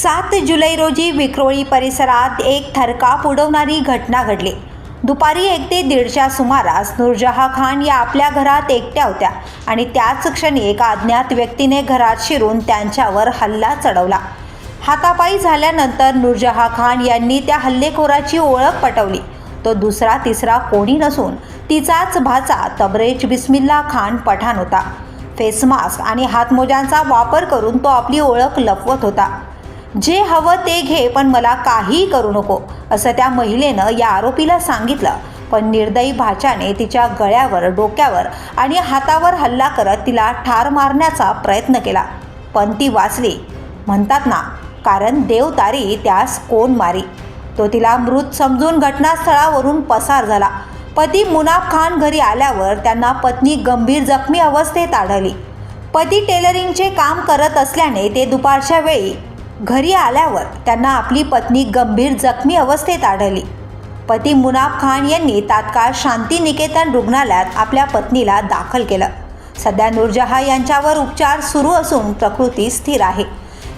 सात जुलै रोजी विक्रोळी परिसरात एक थरकाप उडवणारी घटना घडली. दुपारी एक ते दीडच्या सुमारास नूरजहा खान या आपल्या घरात एकट्या होत्या आणि त्याच क्षणी एका अज्ञात व्यक्तीने घरात शिरून त्यांच्यावर हल्ला चढवला. हातापायी झाल्यानंतर नूरजहा खान यांनी त्या हल्लेखोराची ओळख पटवली. तो दुसरा तिसरा कोणी नसून तिचाच भाचा तबरेज बिस्मिल्ला खान पठाण होता. फेस मास्क आणि हातमोज्यांचा वापर करून तो आपली ओळख लपवत होता. जे हवं ते घे पण मला काहीही करू नको असं त्या महिलेनं या आरोपीला सांगितलं. पण निर्दयी भाच्याने तिच्या गळ्यावर डोक्यावर आणि हातावर हल्ला करत तिला ठार मारण्याचा प्रयत्न केला. पण ती वाचली. म्हणतात ना कारण देवतारी त्यास कोण मारी? तो तिला मृत समजून घटनास्थळावरून पसार झाला. पती मुनाफ खान घरी आल्यावर त्यांना पत्नी गंभीर जखमी अवस्थेत आढळली. पती टेलरिंगचे काम करत असल्याने ते दुपारच्या वेळी घरी आल्यावर त्यांना आपली पत्नी गंभीर जखमी अवस्थेत आढळली. पती मुनाफ खान यांनी तात्काळ शांती निकेतन रुग्णालयात आपल्या पत्नीला दाखल केलं. सध्या नूरजहा यांच्यावर उपचार सुरू असून प्रकृती स्थिर आहे.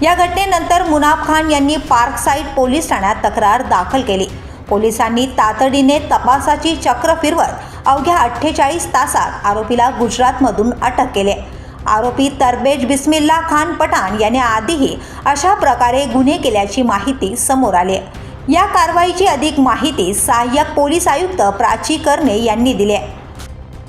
या घटनेनंतर मुनाफ खान यांनी पार्क साईड पोलीस ठाण्यात तक्रार दाखल केली. पोलिसांनी तातडीने तपासाची चक्र फिरवत अवघ्या अठ्ठेचाळीस तासात आरोपीला गुजरातमधून अटक केले आरोपी तरबेज बिस्मिल्ला खान पठाण याने आधीही अशा प्रकारे गुन्हे केल्याची माहिती समोर आली आहे. या कारवाईची अधिक माहिती सहाय्यक पोलीस आयुक्त प्राची कर्णे यांनी दिली आहे.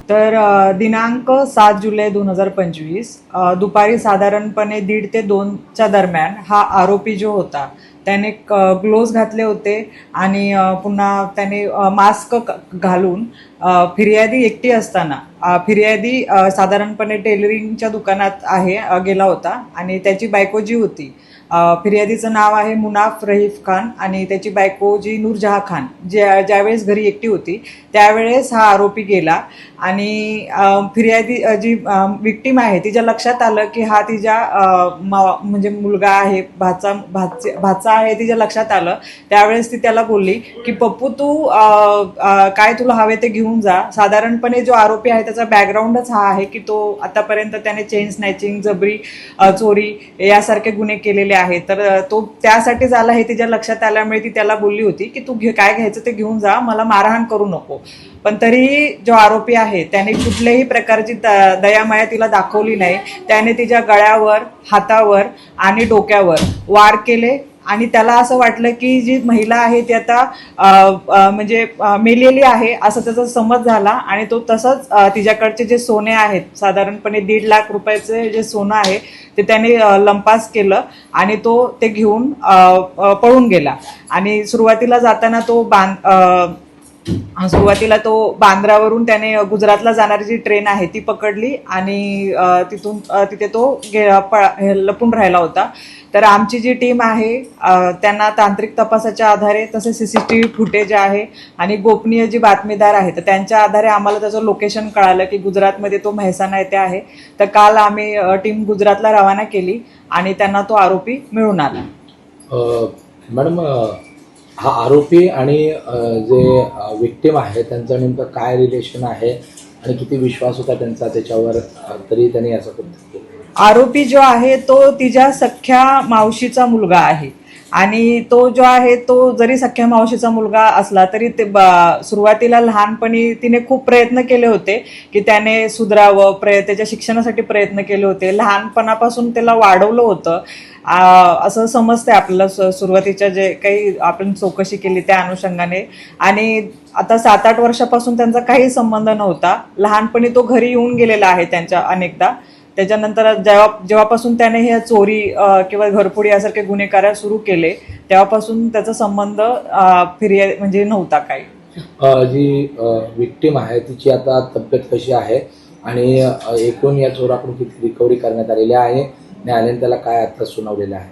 तर दिनांक सात जुलै दोन हजार पंचवीस दुपारी साधारणपणे दीड ते दोनच्या दरम्यान हा आरोपी जो होता त्याने क ग्लोव्ज घातले होते आणि पुन्हा त्याने मास्क घालून फिर्यादी एकटी असताना फिर्यादी साधारणपणे टेलरिंगच्या दुकानात आहे गेला होता आणि त्याची बायको जी होती फिर्यादीचं नाव आहे मुनाफ रहीफ खान आणि त्याची बायको जी नूरजहा खान ज्या ज्यावेळेस घरी एकटी होती त्यावेळेस हा आरोपी गेला आणि फिर्यादी जी विक्टीम आहे तिच्या लक्षात आलं की हा तिच्या मा- म्हणजे मुलगा आहे भाचा भाचे भाचा आहे तिच्या लक्षात आलं त्यावेळेस ती त्याला बोलली की पप्पू तू काय तुला हवे ते घेऊन जा. साधारणपणे जो आरोपी आहे त्याचा बॅकग्राऊंडच हा आहे की तो आतापर्यंत त्याने चेन स्नॅचिंग जबरी चोरी यासारखे गुन्हे केलेले आहेत. तर तो त्यासाठी झाला हे तिच्या लक्षात आल्यामुळे ती त्याला बोलली होती की तू घे काय घ्यायचं ते घेऊन जा. मला मारहाण करू नको. पण तरीही जो आरोपी आहे त्याने कुठल्याही प्रकारची दयामाया तिला दाखवली नाही. त्याने तिच्या गळ्यावर हातावर आणि डोक्यावर वार केले. आणि त्याला असं वाटलं की जी महिला आहे ती आता म्हणजे मेलेली आहे असं त्याचा समज झाला. आणि तो तसंच तिच्याकडचे जे सोने आहेत साधारणपणे दीड लाख रुपयाचे जे सोनं आहे ते त्याने लंपास केलं आणि तो ते घेऊन पळून गेला. आणि सुरुवातीला जाताना तो बांध सुरुवातीला तो बांद्रावरून त्याने गुजरातला जाणारी जी ट्रेन आहे ती पकडली आणि तिथून तिथे तो गे- लपून राहिला होता. तर आमची जी टीम आहे त्यांना तांत्रिक तपासाच्या आधारे तसे C C T V footage आहे आणि गोपनीय जी बातमीदार आहे तर त्यांच्या आधारे आम्हाला त्याचं लोकेशन कळालं की गुजरातमध्ये तो मेहसाणा येथे आहे. तर काल आम्ही टीम गुजरातला रवाना केली आणि त्यांना तो आरोपी मिळून आला. मॅडम हा आरोपी आणि जे विक्टिम आहे त्यांचं नेमकं काय रिलेशन आहे आणि किती विश्वास होता त्यांचा त्याच्यावर तरी त्यांनी असं कृत्य केलं. आरोपी जो आहे तो तिच्या सख्या मावशीचा मुलगा आहे. आणि तो जो आहे तो जरी सख्या मावशीचा मुलगा असला तरी ते सुरुवातीला लहानपणी तिने खूप प्रयत्न केले होते की त्याने सुधरावं प्रय त्याच्या शिक्षणासाठी प्रयत्न केले होते. लहानपणापासून त्याला वाढवलं होतं. असं समजतंय आपल्याला सुरुवातीच्या जे काही आपण चौकशी केली त्या अनुषंगाने. आणि आता सात आठ वर्षापासून त्यांचा काही संबंध नव्हता. लहानपणी तो घरी येऊन गेलेला आहे त्यांच्या अनेकदा. त्याच्यानंतर जेव्हा जेव्हापासून त्याने हे चोरी किंवा घरफोडी यासारखे गुन्हे करायला सुरू केले तेव्हापासून त्याचा संबंध अ, म्हणजे नव्हता काही. जी विक्टिम आहे तिची आता तब्येत कशी आहे? आणि एकूण या चोराकडून किती रिकव्हरी करण्यात आलेली आहे? न्यायालयाने त्याला काय आता सुनावलेलं आहे?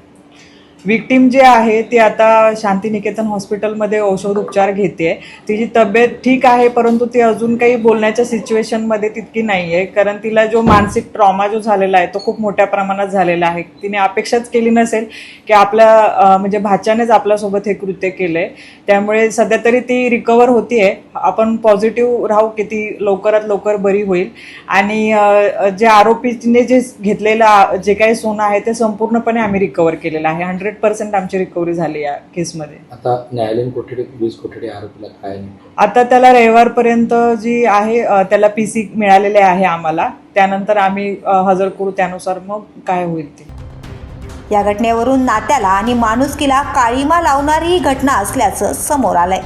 विक्टीम जे आहे ती आता शांतिनिकेतन हॉस्पिटलमध्ये औषध उपचार घेते. तिची तब्येत ठीक आहे परंतु ती अजून काही बोलण्याच्या सिच्युएशनमध्ये तितकी नाही आहे कारण तिला जो मानसिक ट्रॉमा जो झालेला आहे तो खूप मोठ्या प्रमाणात झालेला आहे. तिने अपेक्षाच केली नसेल की आपल्या म्हणजे भाच्यानेच आपल्यासोबत हे कृत्य केलं आहे त्यामुळे सध्या तरी ती रिकवर होतीये. आपण पॉझिटिव्ह राहू की ती लवकरात लवकर बरी होईल. आणि जे आरोपीने जे घेतलेलं जे काही सोनं आहे ते संपूर्णपणे आम्ही रिकवर केलेलं आहे. हंड्रेड हंड्रेड पर्सेंट आमची रिकव्हरी झाली या केसमध्ये आता न्यायालयीन कोठडी वीज कोठडी आरोपीला काय? आता त्याला रविवारपर्यंत जी आहे त्याला पी सी मिळालेले आहे आम्हाला. त्यानंतर आम्ही हजर करू त्यानुसार मग काय होईल ते. या घटनेवरून नात्याला आणि माणुसकीला काळीमा लावणारी ही घटना असल्याचं समोर आलंय.